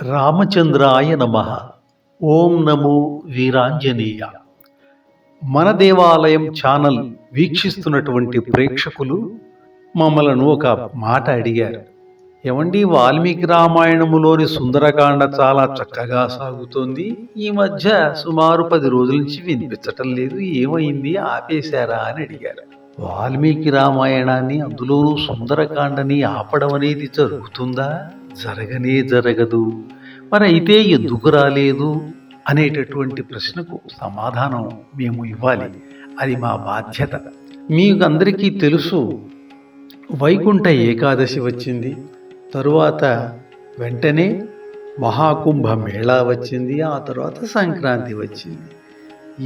రామచంద్రాయ నమ. ఓం నమో వీరాంజనేయ. మన దేవాలయం ఛానల్ వీక్షిస్తున్నటువంటి ప్రేక్షకులు మమ్మలను ఒక మాట అడిగారు. ఏమండి వాల్మీకి రామాయణములోని సుందరకాండ చాలా చక్కగా సాగుతోంది. ఈ మధ్య సుమారు పది రోజుల నుంచి వినిపించటం లేదు. ఏమైంది? ఆపేశారా అని అడిగారు. వాల్మీకి రామాయణాన్ని అందులోనూ సుందరకాండని ఆపడం అనేది జరుగుతుందా? జరగనే జరగదు. మరి అయితే ఎందుకు రాలేదు? అనేటటువంటి ప్రశ్నకు సమాధానం మేము ఇవ్వాలి. అది మా బాధ్యత. మీకు అందరికీ తెలుసు వైకుంఠ ఏకాదశి వచ్చింది. తరువాత వెంటనే మహాకుంభ మేళా వచ్చింది. ఆ తర్వాత సంక్రాంతి వచ్చింది.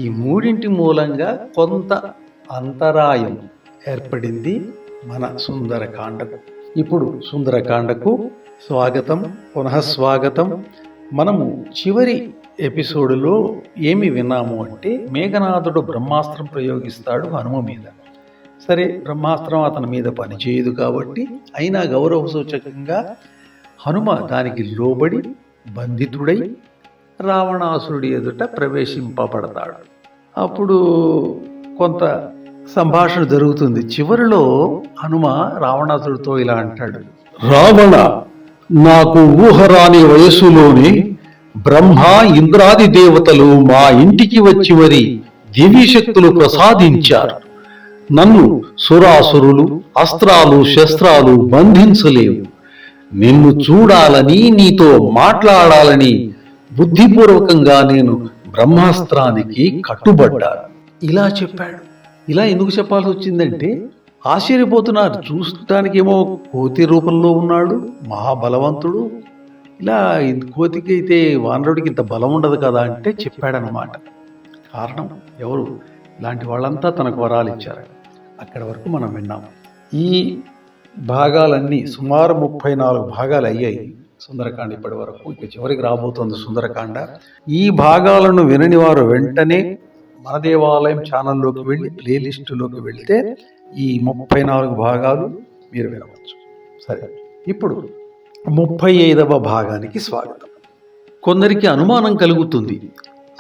ఈ మూడింటి మూలంగా కొంత అంతరాయం ఏర్పడింది మన సుందరకాండకు. ఇప్పుడు సుందరకాండకు స్వాగతం పునఃస్వాగతం మనము చివరి ఎపిసోడులో ఏమి విన్నాము అంటే మేఘనాథుడు బ్రహ్మాస్త్రం ప్రయోగిస్తాడు హనుమ మీద. సరే బ్రహ్మాస్త్రం అతని మీద పనిచేయదు కాబట్టి అయినా గౌరవ సూచకంగా హనుమ దానికి లోబడి బంధితుడై రావణాసురుడి ఎదుట ప్రవేశింపబడతాడు. అప్పుడు కొంత సంభాషణ జరుగుతుంది. చివరిలో హనుమ రావణాసుడితో ఇలా అంటాడు. రావణ నాకు ఊహరాని వయస్సులోనే బ్రహ్మ ఇంద్రాది దేవతలు మా ఇంటికి వచ్చి మరి దివ్య శక్తులు ప్రసాదించారు. నన్ను సురాసురులు అస్త్రాలు శస్త్రాలు బంధించలేవు. నిన్ను చూడాలని నీతో మాట్లాడాలని బుద్ధిపూర్వకంగా నేను బ్రహ్మాస్త్రానికి కట్టుబడ్డాను. ఇలా చెప్పాడు. ఇలా ఎందుకు చెప్పాల్సి వచ్చిందంటే ఆశ్చర్యపోతున్నారు. చూడటానికి ఏమో కోతి రూపంలో ఉన్నాడు మహాబలవంతుడు. ఇలా కోతికి అయితే వానరుడికి ఇంత బలం ఉండదు కదా అంటే చెప్పాడనమాట కారణం ఎవరు? ఇలాంటి వాళ్ళంతా తనకు వరాలు ఇచ్చారు. అక్కడ వరకు మనం విన్నాం. ఈ భాగాలన్నీ సుమారు ముప్పై నాలుగు భాగాలు అయ్యాయి. సుందరకాండ ఇప్పటి వరకు. ఇక చివరికి రాబోతోంది సుందరకాండ. ఈ భాగాలను వినని వారు వెంటనే మన దేవాలయం ఛానల్లోకి వెళ్ళి ప్లేలిస్టులోకి వెళితే ఈ ముప్పై నాలుగు భాగాలు మీరు వినవచ్చు. సరే ఇప్పుడు ముప్పై ఐదవ భాగానికి స్వాగతం. కొందరికి అనుమానం కలుగుతుంది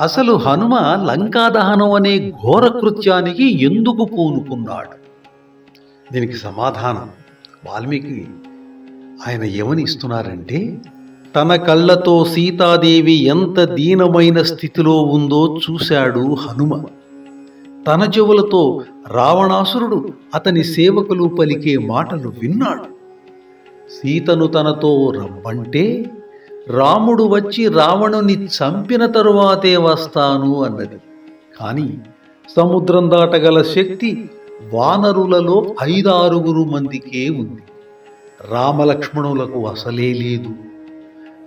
అసలు హనుమ లంకా దహనం అనే ఘోర కృత్యానికి ఎందుకు పూనుకున్నాడు? దీనికి సమాధానం వాల్మీకి ఆయన ఏమని ఇస్తున్నారంటే తన కళ్ళతో సీతాదేవి ఎంత దీనమైన స్థితిలో ఉందో చూశాడు హనుమ. తన చెవులతో రావణాసురుడు అతని సేవకులు పలికే మాటలు విన్నాడు. సీతను తనతో రమ్మంటే రాముడు వచ్చి రావణుని చంపిన తరువాతే వస్తాను అన్నది. కానీ సముద్రం దాటగల శక్తి వానరులలో ఐదారుగురు మందికే ఉంది. రామలక్ష్మణులకు అసలే లేదు.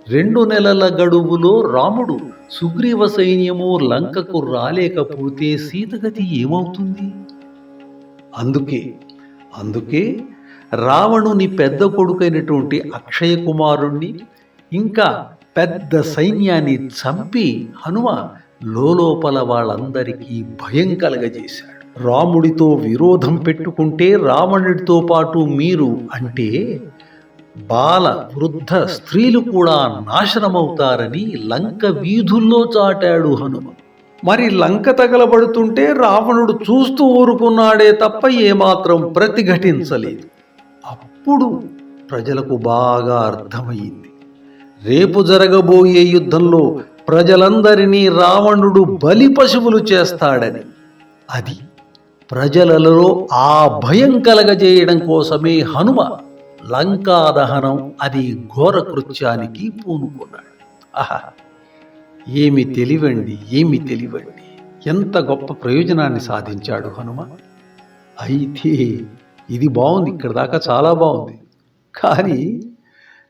రెండు నెలల గడువులో రాముడు సుగ్రీవ సైన్యము లంకకు రాలేకపోతే సీతగతి ఏమవుతుంది? అందుకే అందుకే రావణుని పెద్ద కొడుకైనటువంటి అక్షయ కుమారుణ్ణి ఇంకా పెద్ద సైన్యాన్ని చంపి హనుమ లోపల వాళ్ళందరికీ భయం కలగజేశాడు. రాముడితో విరోధం పెట్టుకుంటే రావణుడితో పాటు మీరు అంటే బాల వృద్ధ స్త్రీలు కూడా నాశనమవుతారని లంక వీధుల్లో చాటాడు హనుమ. మరి లంక తగలబడుతుంటే రావణుడు చూస్తూ ఊరుకున్నాడే తప్ప ఏమాత్రం ప్రతిఘటించలేదు. అప్పుడు ప్రజలకు బాగా అర్థమయ్యింది. రేపు జరగబోయే యుద్ధంలో ప్రజలందరినీ రావణుడు బలి పశువులు చేస్తాడని. అది ప్రజలలో ఆ భయం కలగజేయడం కోసమే హనుమ లంకా దహనం అది ఘోర కృత్యానికి పూనుకున్నాడు. ఆహా ఏమి తెలివండి ఏమి తెలివండి. ఎంత గొప్ప ప్రయోజనాన్ని సాధించాడు హనుమ అయితే ఇది బాగుంది ఇక్కడ దాకా చాలా బాగుంది. కానీ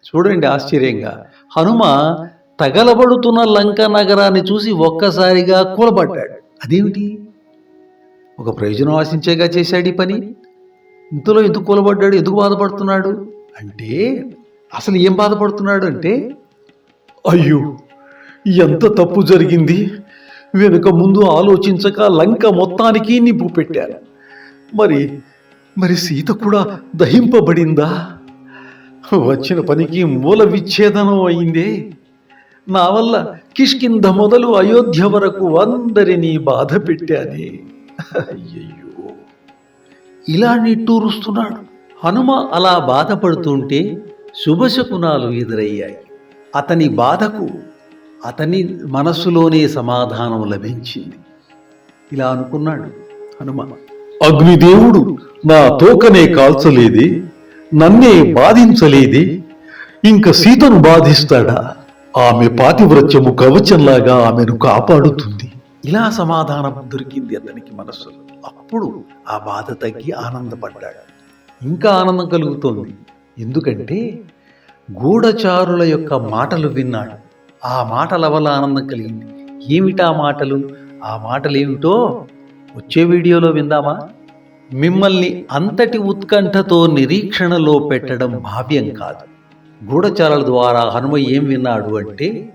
చూడండి ఆశ్చర్యంగా హనుమ తగలబడుతున్న లంక నగరాన్ని చూసి ఒక్కసారిగా కూలబడ్డాడు. అదేమిటి? ఒక ప్రయోజనం ఆశించేగా చేశాడు ఈ పని? ఇంతలో ఎందుకు కూలబడ్డాడు ఎందుకు బాధపడుతున్నాడు? అంటే అసలు ఏం బాధపడుతున్నాడు అంటే అయ్యో ఎంత తప్పు జరిగింది. వెనుక ముందు ఆలోచించక లంక మొత్తానికి నిప్పు పెట్టారు మరి మరి సీత కూడా దహింపబడిందా? వచ్చిన పనికి మూల విచ్ఛేదనం అయిందే. నా వల్ల కిష్కింధ మొదలు అయోధ్య వరకు అందరినీ బాధ పెట్టానే. అయ్యయ్యో. ఇలా నిట్టూరుస్తున్నాడు హనుమ అలా బాధపడుతుంటే శుభశకునాలు ఎదురయ్యాయి. అతని బాధకు అతని మనస్సులోనే సమాధానం లభించింది. ఇలా అనుకున్నాడు హనుమ. అగ్నిదేవుడు నా తోకనే కాల్చలేదే నన్నే బాధించలేదే ఇంక సీతను బాధిస్తాడా? ఆమె పాతివ్రత్యము కవచంలాగా ఆమెను కాపాడుతుంది. ఇలా సమాధానం దొరికింది అతనికి మనస్సులో. అప్పుడు ఆ బాధ తగ్గి ఆనందపడ్డాడు. ఇంకా ఆనందం కలుగుతోంది. ఎందుకంటే గూఢచారుల యొక్క మాటలు విన్నాడు. ఆ మాటల వల్ల ఆనందం కలిగింది. ఏమిటా మాటలు? ఆ మాటలు ఏమిటో వచ్చే వీడియోలో విందామా? మిమ్మల్ని అంతటి ఉత్కంఠతో నిరీక్షణలో పెట్టడం భావ్యం కాదు. గూఢచారుల ద్వారా హనుమ ఏం విన్నాడు అంటే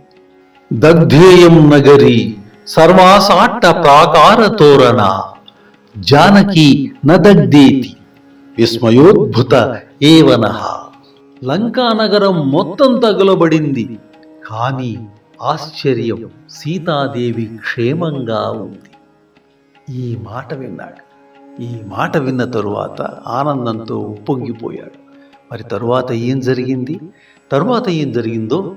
దగ్ధేయం నగరి సర్వాసాట్ట ప్రాకార తోరణ. జానకి నదగ్ధేతి విస్మయోద్భుత ఏవన. లంకా నగరం మొత్తం తగులబడింది. కానీ ఆశ్చర్యం సీతాదేవి క్షేమంగా ఉంది. ఈ మాట విన్నాడు. ఈ మాట విన్న తరువాత ఆనందంతో ఉప్పొంగిపోయాడు. మరి తరువాత ఏం జరిగింది? తరువాత ఏం జరిగిందో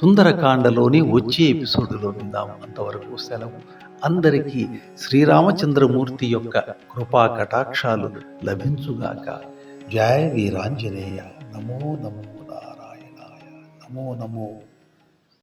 సుందరకాండలోని వచ్చే ఎపిసోడ్లో విందాం. అంతవరకు సెలవు. అందరికీ శ్రీరామచంద్రమూర్తి యొక్క కృపా కటాక్షాలు లభించుగాక. జయ వీరాంజనేయ. నమో నమో నారాయణాయ. నమో నమో.